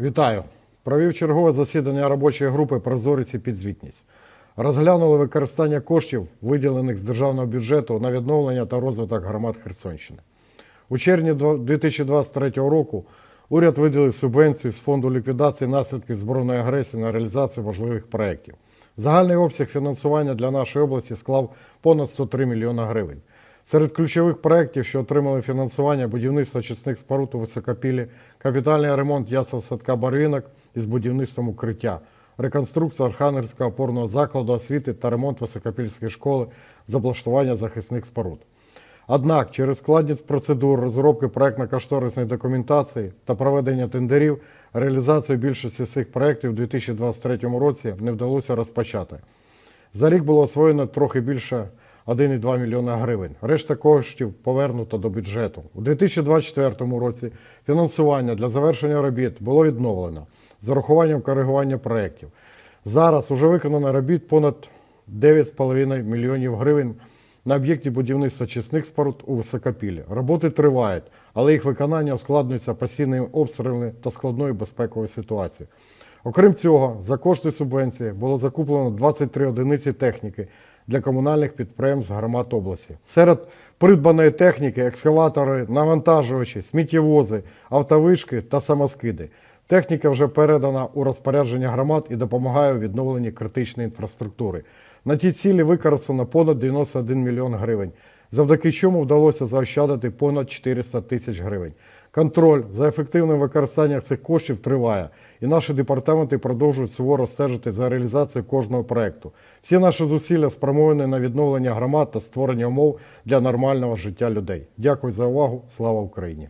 Вітаю! Провів чергове засідання робочої групи Прозорість і підзвітність. Розглянули використання коштів, виділених з державного бюджету на відновлення та розвиток громад Херсонщини. У червні 2023 року уряд виділив субвенцію з фонду ліквідації наслідків збройної агресії на реалізацію важливих проєктів. Загальний обсяг фінансування для нашої області склав понад 103 мільйона гривень. Серед ключових проєктів, що отримали фінансування, будівництво очисних споруд у Високопілі, капітальний ремонт ясел садка Барвінок із будівництвом укриття, реконструкція Архангельського опорного закладу освіти та ремонт Високопільської школи з облаштування захисних споруд. Однак через складність процедур розробки проектно-кошторисної документації та проведення тендерів реалізацію більшості цих проєктів у 2023 році не вдалося розпочати. За рік було освоєно трохи більше 1,2 мільйона гривень. Решта коштів повернуто до бюджету. У 2024 році фінансування для завершення робіт було відновлено з урахуванням коригування проєктів. Зараз уже виконано робіт понад 9,5 мільйонів гривень на об'єкті будівництва чесних споруд у Високопілі. Роботи тривають, але їх виконання ускладнюється постійними обстрілами та складною безпековою ситуацією. Окрім цього, за кошти субвенції було закуплено 23 одиниці техніки для комунальних підприємств громад області. Серед придбаної техніки екскаватори, навантажувачі, сміттєвози, автовишки та самоскиди. Техніка вже передана у розпорядження громад і допомагає у відновленні критичної інфраструктури. На ті цілі використано понад 91 мільйон гривень, завдяки чому вдалося заощадити понад 400 тисяч гривень. Контроль за ефективним використанням цих коштів триває, і наші департаменти продовжують суворо стежити за реалізацією кожного проекту. Всі наші зусилля спрямовані на відновлення громад та створення умов для нормального життя людей. Дякую за увагу. Слава Україні!